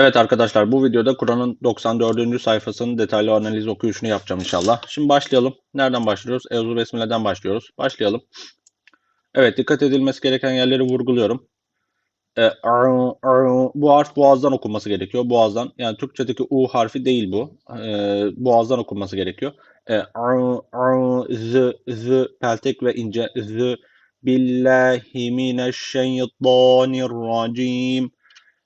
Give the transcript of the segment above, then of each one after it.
Evet arkadaşlar bu videoda Kur'an'ın 94. sayfasının detaylı analiz okuyuşunu yapacağım inşallah. Şimdi başlayalım. Nereden başlıyoruz? Euzu Besmele'den başlıyoruz. Başlayalım. Evet dikkat edilmesi gereken yerleri vurguluyorum. E, ar- ar- bu harf boğazdan okunması gerekiyor. Boğazdan. Yani Türkçedeki U harfi değil bu. E, boğazdan okunması gerekiyor. E, ar- ar- z, z, peltek ve ince. Z, billahi mineşşeytanirracim.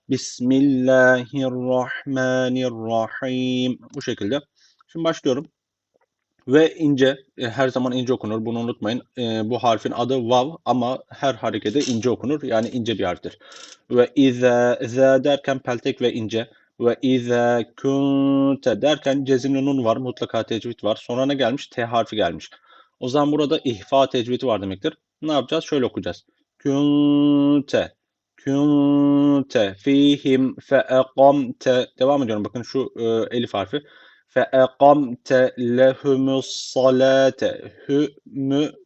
Bismillahirrahmanirrahim. Bu şekilde. Şimdi başlıyorum. Ve ince, e, her zaman ince okunur. Bunu unutmayın. E, bu harfin adı vav ama her harekede ince okunur. Yani ince bir harftir. Ve ize, ze derken peltek ve ince. Ve ize kunte derken cezimli nun var. Mutlaka tecvid var. Sonra ne gelmiş? T harfi gelmiş. O zaman burada ihfa tecvidi var demektir. Ne yapacağız? Şöyle okuyacağız. Kunte kunte fihim feeqamte devam ediyorum bakın şu e, elif harfi feeqamte lehumus salate hü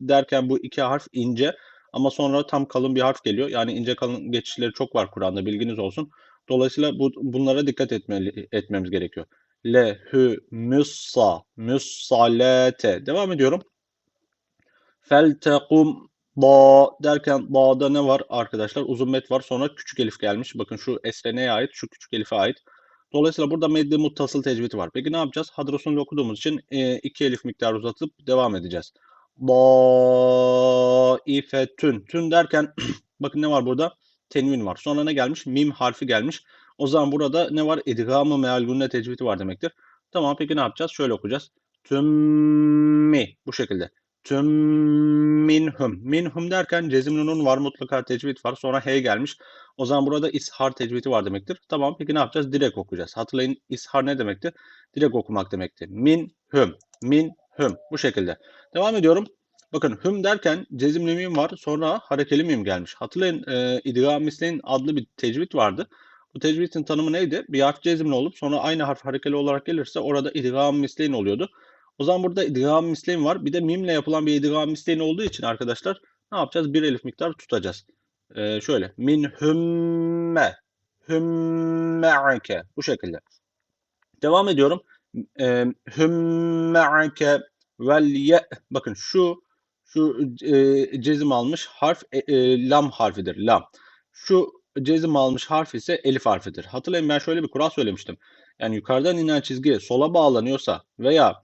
derken bu iki harf ince ama sonra tam kalın bir harf geliyor. Yani ince kalın geçişleri çok var Kur'an'da bilginiz olsun. Dolayısıyla bu, bunlara dikkat etmeli, etmemiz gerekiyor. Lehü müssa müssalate devam ediyorum. Feltekum Ba derken bağda ne var arkadaşlar? Uzun met var. Sonra küçük elif gelmiş. Bakın şu esre neye ait? Şu küçük elife ait. Dolayısıyla burada medde muttasıl tecvidi var. Peki ne yapacağız? Hadrosunlu okuduğumuz için e, iki elif miktarı uzatıp devam edeceğiz. Ba ifetün. Tün derken bakın ne var burada? Tenvin var. Sonra ne gelmiş? Mim harfi gelmiş. O zaman burada ne var? İdgamı meal gunne tecvidi var demektir. Tamam peki ne yapacağız? Şöyle okuyacağız. Tümmi. Bu şekilde. Tüm minhum. Minhum derken cezimli nun var mutlaka tecvid var. Sonra hey gelmiş. O zaman burada ishar tecvidi var demektir. Tamam peki ne yapacağız? Direkt okuyacağız. Hatırlayın ishar ne demekti? Direkt okumak demekti. Minhum. Minhum. Bu şekilde. Devam ediyorum. Bakın hüm derken cezimli mim var. Sonra harekeli mim gelmiş. Hatırlayın e, idgam misleyin adlı bir tecvid vardı. Bu tecvidin tanımı neydi? Bir harf cezimli olup sonra aynı harf harekeli olarak gelirse orada idgam misleyin oluyordu. O zaman burada idgam misleyin var. Bir de mimle yapılan bir idgam misleyin olduğu için arkadaşlar ne yapacağız? Bir elif miktar tutacağız. Ee, şöyle. Min hümme. Hümme'ake. Bu şekilde. Devam ediyorum. Ee, hümme'ake vel ye. Bakın şu şu e, cezim almış harf e, e, lam harfidir. Lam. Şu cezim almış harf ise elif harfidir. Hatırlayın ben şöyle bir kural söylemiştim. Yani yukarıdan inen çizgi sola bağlanıyorsa veya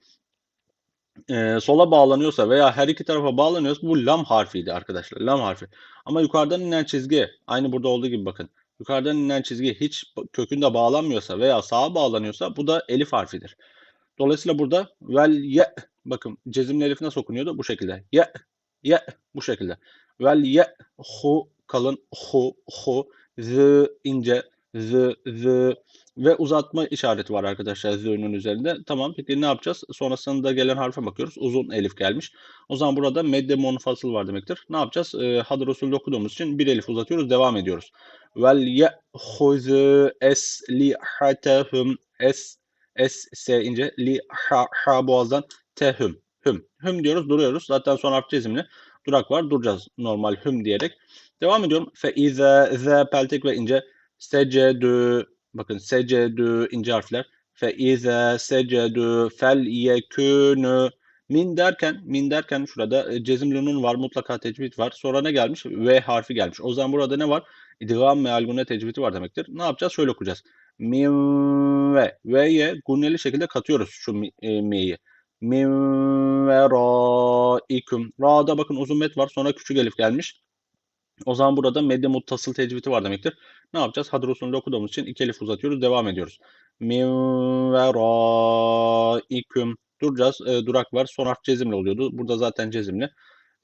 e, sola bağlanıyorsa veya her iki tarafa bağlanıyorsa bu lam harfiydi arkadaşlar. Lam harfi. Ama yukarıdan inen çizgi aynı burada olduğu gibi bakın. Yukarıdan inen çizgi hiç kökünde bağlanmıyorsa veya sağa bağlanıyorsa bu da elif harfidir. Dolayısıyla burada vel ye bakın cezimli elif nasıl okunuyordu? Bu şekilde. Ye ye bu şekilde. Vel ye hu kalın hu hu z ince z z ve uzatma işareti var arkadaşlar z'nin üzerinde. Tamam peki ne yapacağız? Sonrasında gelen harfe bakıyoruz. Uzun elif gelmiş. O zaman burada medde monfasıl var demektir. Ne yapacağız? E, Hadır usulü okuduğumuz için bir elif uzatıyoruz. Devam ediyoruz. Vel ye'huzu eslihatehum es es s ince li ha ha boğazdan tehüm hüm. Hüm diyoruz duruyoruz. Zaten son harf cezimli. Durak var. Duracağız normal hüm diyerek. Devam ediyorum. Fe ize ze peltek ve ince secedü bakın secedü ince harfler. Fe ize secedü fel yekünü min derken min derken şurada e, cezimli nun var mutlaka tecvid var. Sonra ne gelmiş? V harfi gelmiş. O zaman burada ne var? İdgam meal gunne tecvidi var demektir. Ne yapacağız? Şöyle okuyacağız. Min ve V'ye gunneli şekilde katıyoruz şu mi, e, mi'yi. Min ve raikum. Ra'da bakın uzun met var. Sonra küçük elif gelmiş. O zaman burada medde muttasıl tecvidi var demektir. Ne yapacağız? Hadır usulünde okuduğumuz için iki elif uzatıyoruz. Devam ediyoruz. Min veraikum. Duracağız. E, durak var. Son harf cezimli oluyordu. Burada zaten cezimli.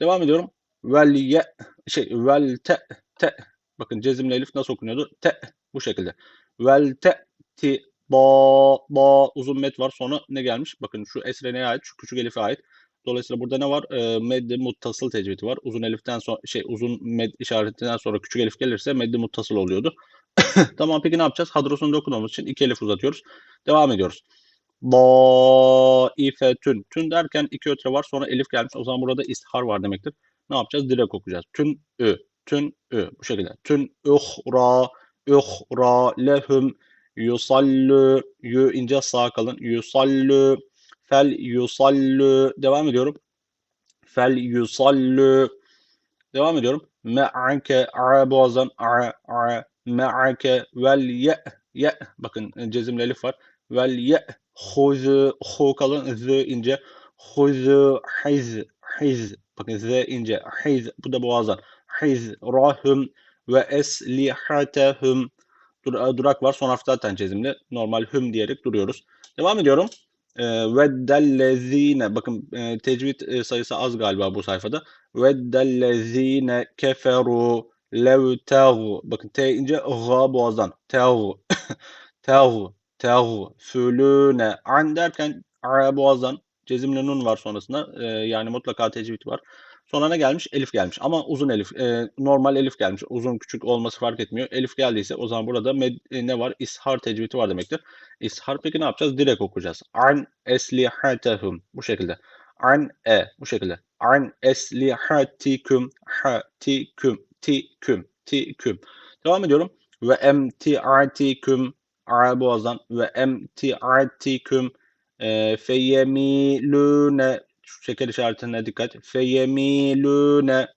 Devam ediyorum. Vel ye şey vel te te. Bakın cezimli elif nasıl okunuyordu? Te bu şekilde. Vel te ti ba ba uzun met var. Sonra ne gelmiş? Bakın şu esre neye ait? Şu küçük elife ait. Dolayısıyla burada ne var? E, medde muttasıl tecvidi var. Uzun eliften sonra şey uzun med işaretinden sonra küçük elif gelirse medde muttasıl oluyordu. tamam peki ne yapacağız? Hadrosunu okumamız için iki elif uzatıyoruz. Devam ediyoruz. Daifetün. Tün derken iki ötre var. Sonra elif gelmiş. O zaman burada ishar var demektir. Ne yapacağız? Direkt okuyacağız. Tün ü. Tün ü. Bu şekilde. Tün uhra uhra lehum Yusallu. Yu ince sağ kalın. Yusallu. Fel yusallu. Devam ediyorum. Fel yusallu. Devam ediyorum. Me'ake a boğazdan a a me'ake vel ye ye bakın cezimli elif var. Vel ye huzu hu kalın z ince huzu hiz hiz bakın z ince hiz bu da boğazdan hiz rahum ve eslihatehum Dur, durak var son harf zaten cezimli normal hüm diyerek duruyoruz. Devam ediyorum. Veddellezine bakın e, tecvid e, sayısı az galiba bu sayfada. Veddellezine keferu lev teğ bakın t ince ga boğazdan teğ teğ teğ fülüne an derken a boğazdan cezimli nun var sonrasında e, yani mutlaka tecvid var. Sonra ne gelmiş? Elif gelmiş. Ama uzun elif. E, normal elif gelmiş. Uzun küçük olması fark etmiyor. Elif geldiyse o zaman burada med, e, ne var? İshar tecvidi var demektir. İshar peki ne yapacağız? Direkt okuyacağız. An eslihatehum. Bu şekilde. An e. Bu şekilde. An eslihatikum. Hatikum. Tiküm. Tiküm. Devam ediyorum. Ve emtiatikum. A boğazdan. Ve emtiatikum. E, feyemilune şu şeker işaretine dikkat. Feyemilune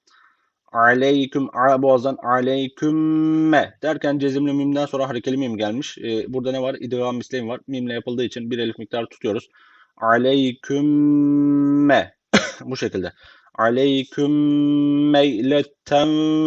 aleyküm a boğazdan aleykümme derken cezimli mimden sonra harekeli mim gelmiş. Ee, burada ne var? İdgam misleyin var. Mimle yapıldığı için bir elif miktarı tutuyoruz. Aleykümme bu şekilde. Aleykümme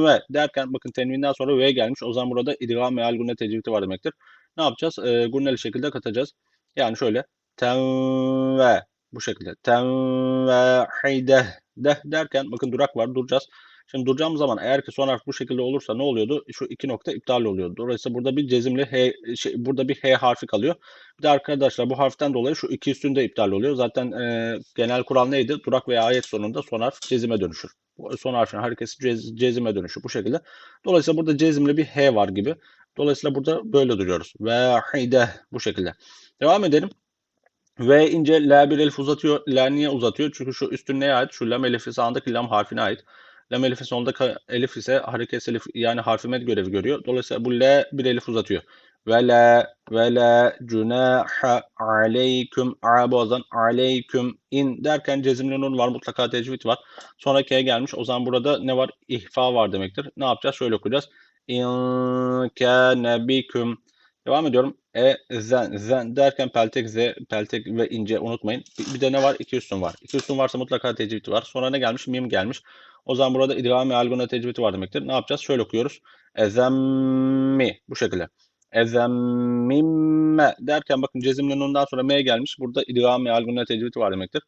ve derken bakın tenvinden sonra v gelmiş. O zaman burada idgam ve algunne tecvidi var demektir. Ne yapacağız? Ee, gunneli şekilde katacağız. Yani şöyle tenve bu şekilde. Tenvehide deh derken bakın durak var duracağız. Şimdi duracağımız zaman eğer ki son harf bu şekilde olursa ne oluyordu? Şu iki nokta iptal oluyordu. Dolayısıyla burada bir cezimli H, şey, burada bir H harfi kalıyor. Bir de arkadaşlar bu harften dolayı şu iki üstünde iptal oluyor. Zaten e, genel kural neydi? Durak veya ayet sonunda son harf cezime dönüşür. Son harfin harekesi cez, cezime dönüşür bu şekilde. Dolayısıyla burada cezimli bir H var gibi. Dolayısıyla burada böyle duruyoruz. Vahide bu şekilde. Devam edelim. V ince L bir elif uzatıyor. L niye uzatıyor? Çünkü şu üstün neye ait? Şu lam elifi sağındaki lam harfine ait. Lam elifi sonundaki elif ise hareket elif yani harfi med görevi görüyor. Dolayısıyla bu L bir elif uzatıyor. Ve la ve la cunaha aleyküm a boğazdan aleyküm in derken cezimli nun var mutlaka tecvid var. Sonra K gelmiş. O zaman burada ne var? İhfa var demektir. Ne yapacağız? Şöyle okuyacağız. İn kâne biküm Devam ediyorum. E, zen, zen derken peltek, z, peltek ve ince unutmayın. Bir, bir de ne var? İki üstün var. İki üstün varsa mutlaka tecvidi var. Sonra ne gelmiş? Mim gelmiş. O zaman burada idgami algona var demektir. Ne yapacağız? Şöyle okuyoruz. Ezemmi. Bu şekilde. Ezemmimme derken bakın cezimli nundan sonra m gelmiş. Burada idgami algona var demektir.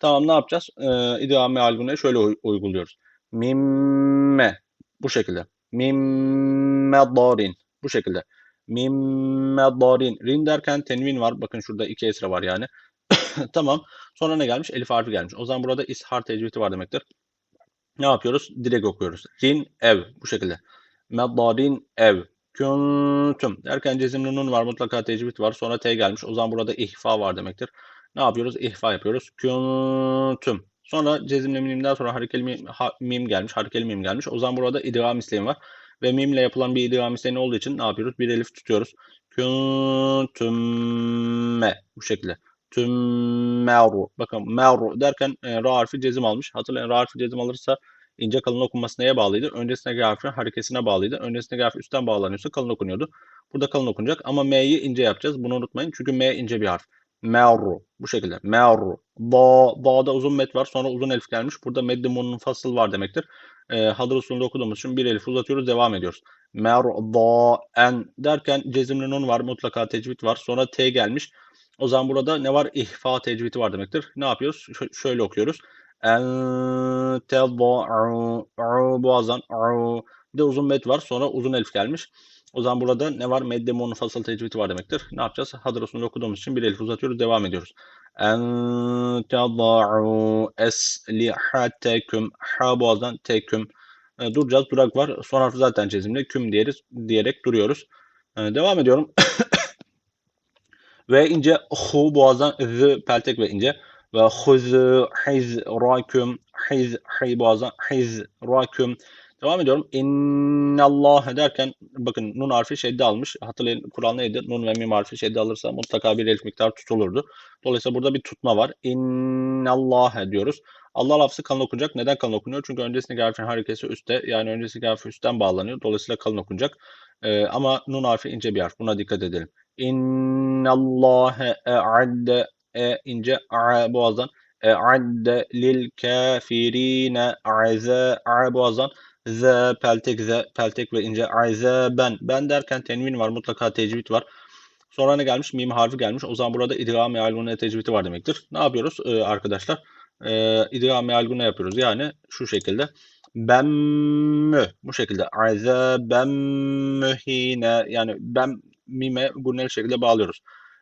Tamam ne yapacağız? Ee, idgami algunayı şöyle uyguluyoruz. Mimme. Bu şekilde. Mimme darin. Bu şekilde. Darin. Rin derken tenvin var. Bakın şurada iki esre var yani. tamam. Sonra ne gelmiş? Elif harfi gelmiş. O zaman burada ishar tecvidi var demektir. Ne yapıyoruz? Direkt okuyoruz. Rin ev. Bu şekilde. Meddarin ev. Kuntum. Derken cezimli nun var. Mutlaka tecvid var. Sonra T gelmiş. O zaman burada ihfa var demektir. Ne yapıyoruz? İhfa yapıyoruz. Kuntum. Sonra cezimli mimden sonra harekeli mim, ha, mim gelmiş. Harekeli mim gelmiş. O zaman burada idgam isteğim var. Ve mimle yapılan bir idgam isteği olduğu için ne yapıyoruz? Bir elif tutuyoruz. Kuntumme. Bu şekilde. Tümmeru. Bakın meru derken e, ra harfi cezim almış. Hatırlayın ra harfi cezim alırsa ince kalın okunması neye bağlıydı? Öncesindeki harfin harekesine bağlıydı. Öncesindeki harf üstten bağlanıyorsa kalın okunuyordu. Burada kalın okunacak ama M'yi ince yapacağız. Bunu unutmayın. Çünkü M ince bir harf. Meru. Bu şekilde. Meru. Ba, ba'da uzun met var. Sonra uzun elif gelmiş. Burada meddi fasıl var demektir. E, hadır usulünde okuduğumuz için bir elif uzatıyoruz. Devam ediyoruz. Merda en derken cezimli nun var. Mutlaka tecvid var. Sonra T gelmiş. O zaman burada ne var? İhfa tecvidi var demektir. Ne yapıyoruz? Ş şöyle okuyoruz. En tedâ'u boğazdan bir de uzun met var. Sonra uzun elif gelmiş. O zaman burada ne var? Medde munfasıl tecvidi var demektir. Ne yapacağız? Usulünde okuduğumuz için bir elif uzatıyoruz. Devam ediyoruz. En tedâ'u eslihateküm ha boğazdan teküm. E, duracağız. Durak var. Son harfi zaten çizimli. Küm diyeriz, diyerek duruyoruz. E, devam ediyorum. ve ince hu boğazdan z peltek ve ince ve huz hiz raküm hiz hi boğazdan hiz raküm Devam ediyorum. İnnallâhe derken bakın nun harfi şedde almış. Hatırlayın Kur'an neydi? Nun ve mim harfi şedde alırsa mutlaka bir elif miktar tutulurdu. Dolayısıyla burada bir tutma var. İnnallâhe diyoruz. Allah lafzı kalın okunacak. Neden kalın okunuyor? Çünkü öncesindeki harfin harekesi üstte. Yani öncesindeki harfi üstten bağlanıyor. Dolayısıyla kalın okunacak. Ee, ama nun harfi ince bir harf. Buna dikkat edelim. İnnallâhe e'adde e ince a boğazdan e'adde lil kafirine aza a boğazdan z peltek z peltek ve ince ben ben derken tenvin var mutlaka tecvid var. Sonra ne gelmiş? Mim harfi gelmiş. O zaman burada idgam mealgune tecvidi var demektir. Ne yapıyoruz ee, arkadaşlar? Ee, idgam mealgune yapıyoruz. Yani şu şekilde. Ben mü bu şekilde. ben mühine yani ben mime gunneli şekilde bağlıyoruz.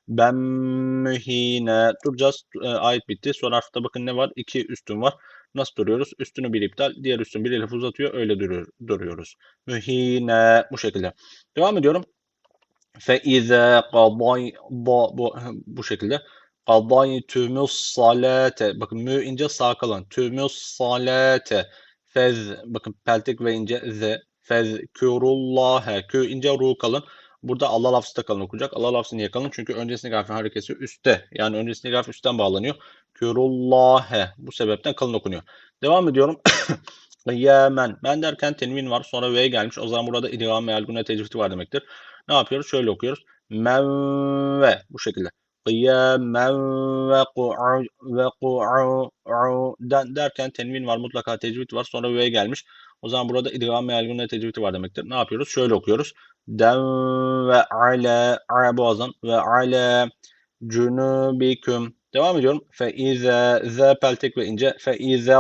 Ben mühine duracağız. E, ayet bitti. Son harfte bakın ne var? İki üstün var. Nasıl duruyoruz? Üstünü bir iptal, diğer üstün bir elif uzatıyor. Öyle duruyor, duruyoruz. Mühine bu şekilde. Devam ediyorum. Fe ize qaday bu, bu şekilde. Qadaytumus salate. Bakın mü ince sağ kalan. Tümus salate. Fez bakın peltek ve ince z. Fez kurullahe. Kü ince ru kalın. Burada Allah lafzı da kalın okunacak. Allah lafzı niye kalın? Çünkü öncesindeki harfin harekesi üstte. Yani öncesindeki harf üstten bağlanıyor. Kürullâhe. Bu sebepten kalın okunuyor. Devam ediyorum. Yemen. Ben derken tenvin var. Sonra V gelmiş. O zaman burada idgam meal gune tecvidi var demektir. Ne yapıyoruz? Şöyle okuyoruz. Men ve. Bu şekilde. Kıyamen ve ku'u ve ku'u derken tenvin var. Mutlaka tecvid var. Sonra V gelmiş. O zaman burada idgam meal gune tecvidi var demektir. Ne yapıyoruz? Şöyle okuyoruz. Den ve ale. A boğazdan. Ve ale cunubiküm Devam ediyorum. Fe ize z peltek ve ince fe ize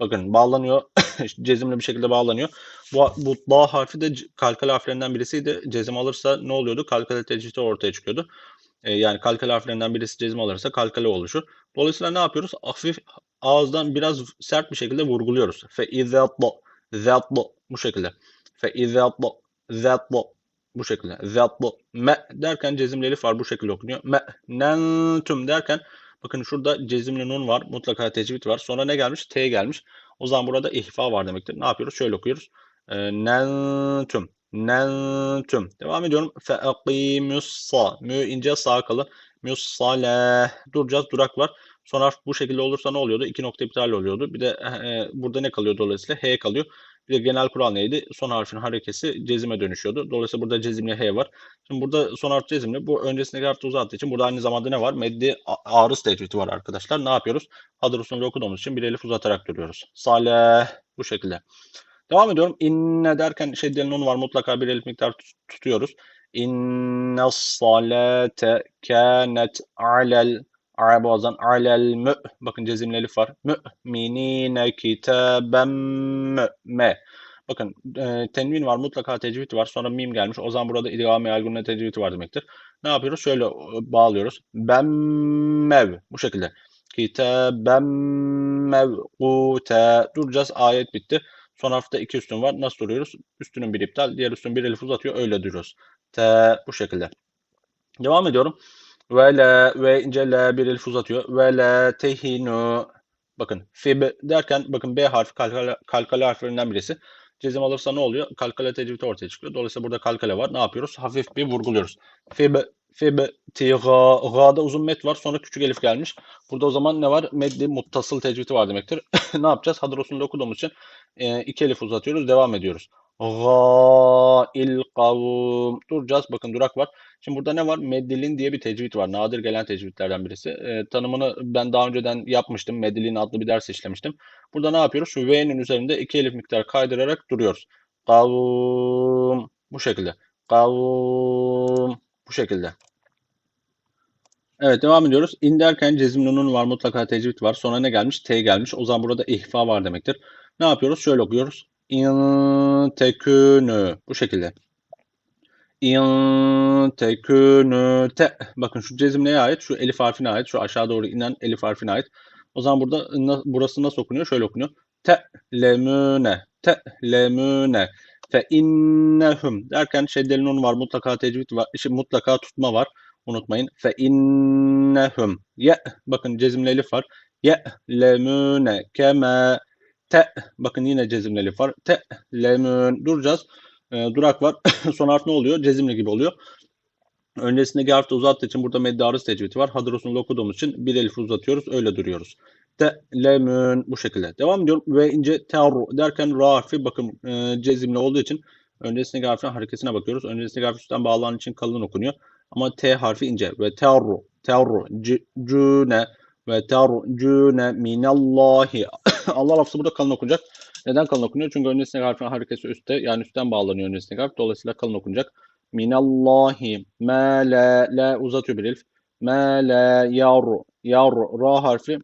Bakın bağlanıyor. Cezimli bir şekilde bağlanıyor. Bu, bu da harfi de kalkal harflerinden birisiydi. Cezim alırsa ne oluyordu? Kalkale tecvidi ortaya çıkıyordu. E, yani kalkal harflerinden birisi cezim alırsa kalkale oluşur. Dolayısıyla ne yapıyoruz? Hafif ağızdan biraz sert bir şekilde vurguluyoruz. Fe ize zatlo. Bu şekilde. Fe ize zatlo. Bu şekilde. Zatlu. Me derken cezimli elif var. Bu şekilde okunuyor. Me nentum derken bakın şurada cezimli nun var. Mutlaka tecvid var. Sonra ne gelmiş? T gelmiş. O zaman burada ihfa var demektir. Ne yapıyoruz? Şöyle okuyoruz. E, nentum. Nentum. Devam ediyorum. Fe'akimussa. Mü ince sağ kalın. Müssaleh. Duracağız. Durak var. Son harf bu şekilde olursa ne oluyordu? İki nokta iptal oluyordu. Bir de e, burada ne kalıyor dolayısıyla? H kalıyor. Bir de genel kural neydi? Son harfin harekesi cezime dönüşüyordu. Dolayısıyla burada cezimli H var. Şimdi burada son harf cezimli. Bu öncesindeki harfi uzattığı için burada aynı zamanda ne var? Meddi arız tecvidi var arkadaşlar. Ne yapıyoruz? Hadır usulü okuduğumuz için bir elif uzatarak duruyoruz. Saleh bu şekilde. Devam ediyorum. İnne derken şeddeli nun var. Mutlaka bir elif miktar tutuyoruz. İnne salate kânet alel A boğazdan alel mü. Bakın cezimli elif var. Mü'minine kitaben mü'me. Bakın e, tenvin var mutlaka tecvid var. Sonra mim gelmiş. O zaman burada idgam meal tecvidi var demektir. Ne yapıyoruz? Şöyle e, bağlıyoruz. Ben mev. Bu şekilde. Kitaben mevkute. Duracağız. Ayet bitti. Son harfte iki üstün var. Nasıl duruyoruz? Üstünün bir iptal. Diğer üstün bir elif uzatıyor. Öyle duruyoruz. Te bu şekilde. Devam ediyorum. Ve la ve ince la bir elif uzatıyor. Ve la tehinu. Bakın fib derken bakın B harfi kalkale, kalkale harflerinden birisi. Cezim alırsa ne oluyor? Kalkale tecvidi ortaya çıkıyor. Dolayısıyla burada kalkale var. Ne yapıyoruz? Hafif bir vurguluyoruz. Fib fib tiga ga'da uzun met var. Sonra küçük elif gelmiş. Burada o zaman ne var? Meddi muttasıl tecvidi var demektir. ne yapacağız? Hadrosunda okuduğumuz için e, iki elif uzatıyoruz. Devam ediyoruz. Gâil kavm. Duracağız. Bakın durak var. Şimdi burada ne var? Meddilin diye bir tecvid var. Nadir gelen tecvidlerden birisi. E, tanımını ben daha önceden yapmıştım. Meddilin adlı bir ders işlemiştim. Burada ne yapıyoruz? Şu V'nin üzerinde iki elif miktar kaydırarak duruyoruz. Kavm. Bu şekilde. Kavm. Bu şekilde. Evet devam ediyoruz. İn derken cezim nunun var mutlaka tecvid var. Sonra ne gelmiş? T gelmiş. O zaman burada ihfa var demektir. Ne yapıyoruz? Şöyle okuyoruz. İn tekünü. Bu şekilde. İn tekünü te. Bakın şu cezim neye ait? Şu elif harfine ait. Şu aşağı doğru inen elif harfine ait. O zaman burada burası nasıl okunuyor? Şöyle okunuyor. Te lemüne. Te lemüne. Fe innehum derken şeddeli nun var. Mutlaka tecvid var. Mutlaka tutma var. Unutmayın. Fe innehum. Ye. Bakın cezimli elif var. Ye lemüne keme Te. Bakın yine cezimli elif var. Te. Lemün. Duracağız. E, durak var. Son harf ne oluyor? Cezimli gibi oluyor. Öncesindeki harfte uzattığı için burada meddarız tecvidi var. Hadrosunu okuduğumuz için bir elif uzatıyoruz. Öyle duruyoruz. Te, lemün bu şekilde. Devam ediyorum. Ve ince terru derken ra harfi bakın e, cezimli olduğu için öncesindeki harfin hareketine bakıyoruz. Öncesindeki harf üstten bağlanan için kalın okunuyor. Ama T harfi ince. Ve terru, terru, cüne ve tercüne minallahi. Allah lafzı burada kalın okunacak. Neden kalın okunuyor? Çünkü öncesindeki harfin hareketi üstte. Yani üstten bağlanıyor öncesindeki harf. Dolayısıyla kalın okunacak. Minallahi. Ma la, la uzatıyor bir elif. Ma la yaru. Yaru. Ra harfi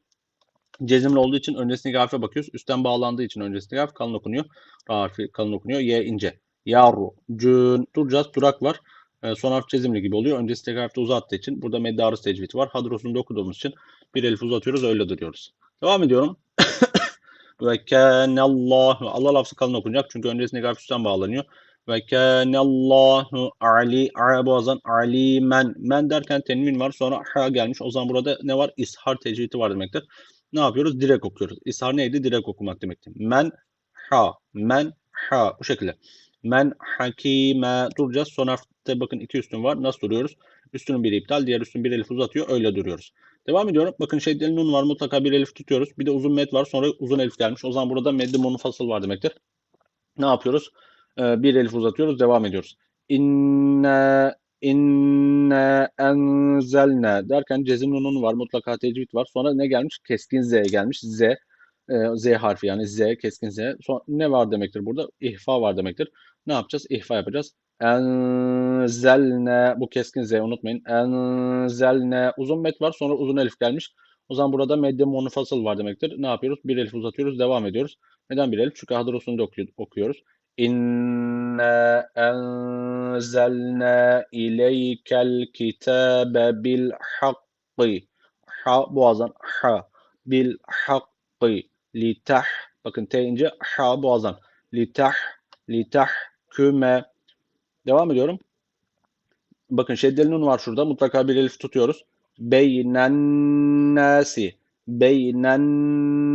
cezimli olduğu için öncesindeki harfe bakıyoruz. Üstten bağlandığı için öncesindeki harf kalın okunuyor. Ra harfi kalın okunuyor. Y ince. Yaru. Cün. Duracağız. Durak var. E, son harf cezimli gibi oluyor. Öncesindeki harfte uzattığı için burada meddarız tecvidi var. Hadrosunu okuduğumuz için bir elif uzatıyoruz. Öyle duruyoruz. Devam ediyorum. Ve kânallâhu. Allah lafzı kalın okunacak. Çünkü öncesindeki harf üstten bağlanıyor. Ve kânallâhu ali. Boğazdan alimen. Men derken tenmin var. Sonra ha gelmiş. O zaman burada ne var? İshar tecvidi var demektir. Ne yapıyoruz? Direkt okuyoruz. İshar neydi? Direkt okumak demekti. Men ha. Men ha. Bu şekilde. Men hakime duracağız. Son harfte bakın iki üstün var. Nasıl duruyoruz? Üstünün biri iptal, diğer üstün bir elif uzatıyor. Öyle duruyoruz. Devam ediyorum. Bakın şeddeli nun var. Mutlaka bir elif tutuyoruz. Bir de uzun med var. Sonra uzun elif gelmiş. O zaman burada meddi munfasıl var demektir. Ne yapıyoruz? Ee, bir elif uzatıyoruz. Devam ediyoruz. İnne inne enzelne derken cezim nun var. Mutlaka tecvid var. Sonra ne gelmiş? Keskin z gelmiş. Z. E, z harfi yani z keskin z. Sonra ne var demektir burada? İhfa var demektir. Ne yapacağız? İhfa yapacağız. Enzelne bu keskin z unutmayın. Enzelne uzun met var sonra uzun elif gelmiş. O zaman burada medde monofasıl var demektir. Ne yapıyoruz? Bir elif uzatıyoruz. Devam ediyoruz. Neden bir elif? Çünkü hadrosunu okuyoruz. İnne enzelne ileykel kitabe bil hakkı. Ha boğazdan ha. Bil hakkı. Litah. Bakın T ince ha boğazdan. Litah. Litah küme. Devam ediyorum. Bakın şeddeli nun var şurada. Mutlaka bir elif tutuyoruz. Beynen nasi. Beynen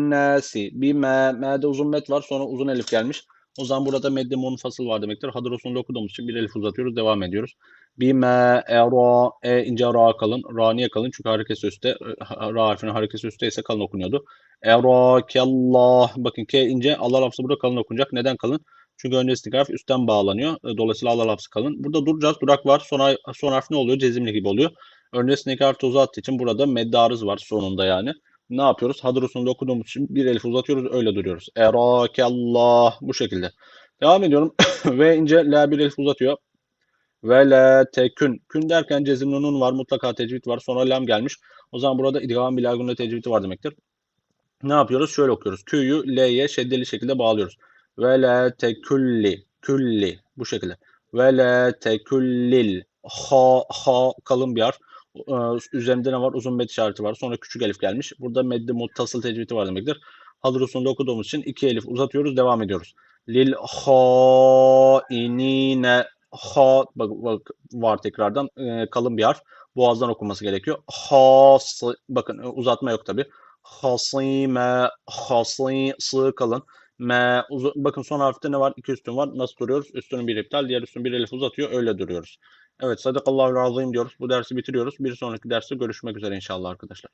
nasi. Bir me, me'de uzun met var. Sonra uzun elif gelmiş. O zaman burada medde munfasıl var demektir. Hadrosunu okuduğumuz için bir elif uzatıyoruz. Devam ediyoruz. Bime, era, e ince ra kalın. Ra niye kalın? Çünkü harekesi üstte. Ra harfinin harekesi üstte ise kalın okunuyordu. Era, kellah. Bakın ke ince. Allah lafzı burada kalın okunacak. Neden kalın? Çünkü öncesindeki harf üstten bağlanıyor. Dolayısıyla Allah lafzı kalın. Burada duracağız. Durak var. Son, son harf ne oluyor? Cezimli gibi oluyor. Öncesindeki harf uzattığı için burada meddarız var sonunda yani. Ne yapıyoruz? Hadrosunu okuduğumuz için bir elif uzatıyoruz. Öyle duruyoruz. Erakallah. Bu şekilde. Devam ediyorum. Ve ince la bir elif uzatıyor. Ve la tekün. Kün derken cezimli nun var. Mutlaka tecvid var. Sonra lam gelmiş. O zaman burada idgam bilagunla tecvidi var demektir. Ne yapıyoruz? Şöyle okuyoruz. Q'yu L'ye şeddeli şekilde bağlıyoruz. Ve la tekülli. Külli. Bu şekilde. Ve la teküllil. Ha, ha kalın bir harf. Üzerinde ne var? Uzun med işareti var. Sonra küçük elif gelmiş. Burada meddi muttasıl tecvidi var demektir. Hadrusunda okuduğumuz için iki elif uzatıyoruz. Devam ediyoruz. Lil hainine ha bak, bak var tekrardan e, kalın bir harf. Boğazdan okunması gerekiyor. Has bakın uzatma yok tabi. Hasime hasi sığ kalın. Me, uzun, bakın son harfte ne var? İki üstün var. Nasıl duruyoruz? Üstünün bir iptal, diğer üstün bir elif uzatıyor. Öyle duruyoruz. Evet, sadakallahu razıyım diyoruz. Bu dersi bitiriyoruz. Bir sonraki derste görüşmek üzere inşallah arkadaşlar.